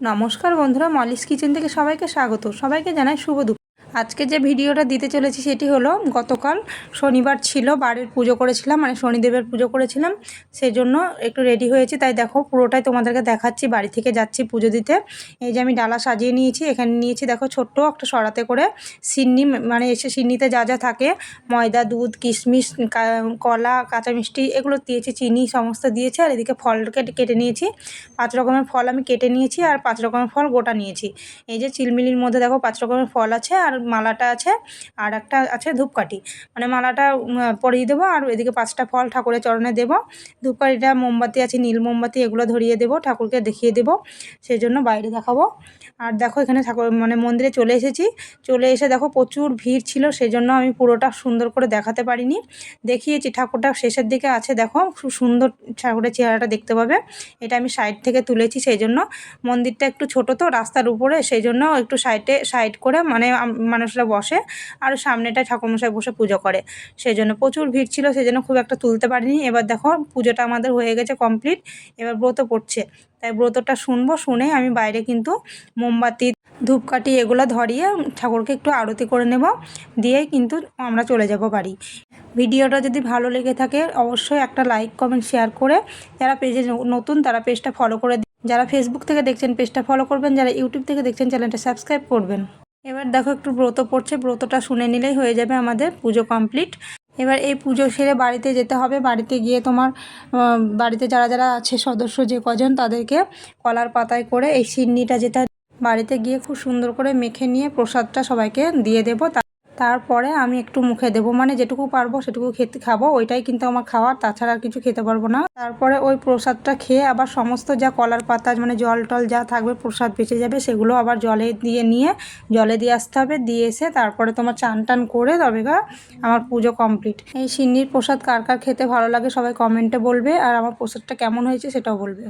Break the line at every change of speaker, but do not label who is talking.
নমস্কার বন্ধুরা Molly's kitchen থেকে সবাইকে স্বাগত। সবাইকে জানাই শুভ দুপুর। আজকে যে ভিডিওটা দিতে চলেছি সেটি হলো গতকাল শনিবার ছিল, বাড়ির পুজো করেছিলাম মানে শনিদেবের পুজো করেছিলাম সেই জন্য একটু রেডি হয়েছি। তাই দেখো পুরোটাই তোমাদেরকে দেখাচ্ছি, বাড়ি থেকে যাচ্ছি পুজো দিতে। এই যে আমি ডালা সাজিয়ে নিয়েছি, এখানে নিয়েছি দেখো ছোট্ট একটা সরাতে করে সিন্নি মানে এসে সিন্নিতে যা যা থাকে, ময়দা, দুধ, কিশমিশ কলা, কাঁচা মিষ্টি, এগুলো দিয়েছি, চিনি সমস্ত দিয়েছে, আর এদিকে ফল কেটে কেটে নিয়েছি। পাঁচ রকমের ফল আমি কেটে নিয়েছি, আর পাঁচ রকমের ফল গোটা নিয়েছি। এই যে চিলমিলির মধ্যে দেখো পাঁচ রকমের ফল আছে, আর মালাটা আছে আর একটা আছে ধূপকাঠি। মানে মালাটা পরিয়ে দেবো আর এদিকে পাঁচটা ফল ঠাকুরের চরণে দেবো। ধূপকাঠিটা মোমবাতি আছে, নীল মোমবাতি, এগুলো ধরিয়ে দেবো, ঠাকুরকে দেখিয়ে দেবো সেই জন্য বাইরে দেখাবো। আর দেখো এখানে ঠাকুর মানে মন্দিরে চলে এসেছি। চলে এসে দেখো প্রচুর ভিড় ছিল সেই জন্য আমি পুরোটা সুন্দর করে দেখাতে পারিনি। দেখিয়েছি ঠাকুরটা শেষের দিকে আছে, দেখো খুব সুন্দর ঠাকুরের চেহারাটা দেখতে পাবে। এটা আমি সাইড থেকে তুলেছি সেই জন্য মন্দিরটা একটু ছোট তো, রাস্তার উপরে সেই জন্য একটু সাইডে, সাইড করে মানে মানুষরা বসে আর সামনেটায় ঠাকুরমশাই বসে পুজো করে। সেই জন্য প্রচুর ভিড় ছিল সেই জন্য খুব একটা তুলতে পারিনি। এবার দেখো, পুজোটা আমাদের হয়ে গেছে কমপ্লিট এবার ব্রত পড়ছে। তাই ব্রতটা শুনব, শুনে আমি বাইরে কিন্তু মোমবাতি, ধূপকাঠি এগুলো ধরিয়ে ঠাকুরকে একটু আরতি করে নেব। দিয়েই কিন্তু আমরা চলে যাব বাড়ি। ভিডিওটা যদি ভালো লেগে থাকে, অবশ্যই একটা লাইক কমেন্ট শেয়ার করে যারা পেজে নতুন তারা পেজটা ফলো করে যারা ফেসবুক থেকে দেখছেন, পেজটা ফলো করবেন, যারা ইউটিউব থেকে দেখছেন, চ্যানেলটা সাবস্ক্রাইব করবেন। এবার দেখো একটু ব্রত পড়ছে, ব্রতটা শুনে নিলেই হয়ে যাবে আমাদের পুজো কমপ্লিট। এবার এই পুজো সেরে বাড়িতে যেতে হবে। বাড়িতে গিয়ে তোমার বাড়িতে যারা যারা আছে, সদস্য যে কজন, তাদেরকে কলার পাতায় করে এই সিন্নিটা যেটা, বাড়িতে গিয়ে খুব সুন্দর করে মেখে নিয়ে প্রসাদটা সবাইকে দিয়ে দেবো। তারপরে আমি একটু মুখে দেবো। মানে যেটুকু পারব সেটুকু খেতে, খাব। ওইটাই কিন্তু আমার খাওয়ার, তাছাড়া আর কিছু খেতে পারব না। তারপরে ওই প্রসাদটা খেয়ে আবার সমস্ত যা কলার পাতা মানে জল টল যা থাকবে, প্রসাদ বেঁচে যাবে, সেগুলো আবার জলে দিয়ে নিয়ে, জলে দিয়ে আসতে হবে। দিয়ে এসে তারপরে তোমার চান টান করে তবে আমার পুজো কমপ্লিট। এই সিন্নির প্রসাদ কার কার খেতে ভালো লাগে সবাই কমেন্টে বলবে, আর আমার প্রসাদটা কেমন হয়েছে সেটাও বলবে।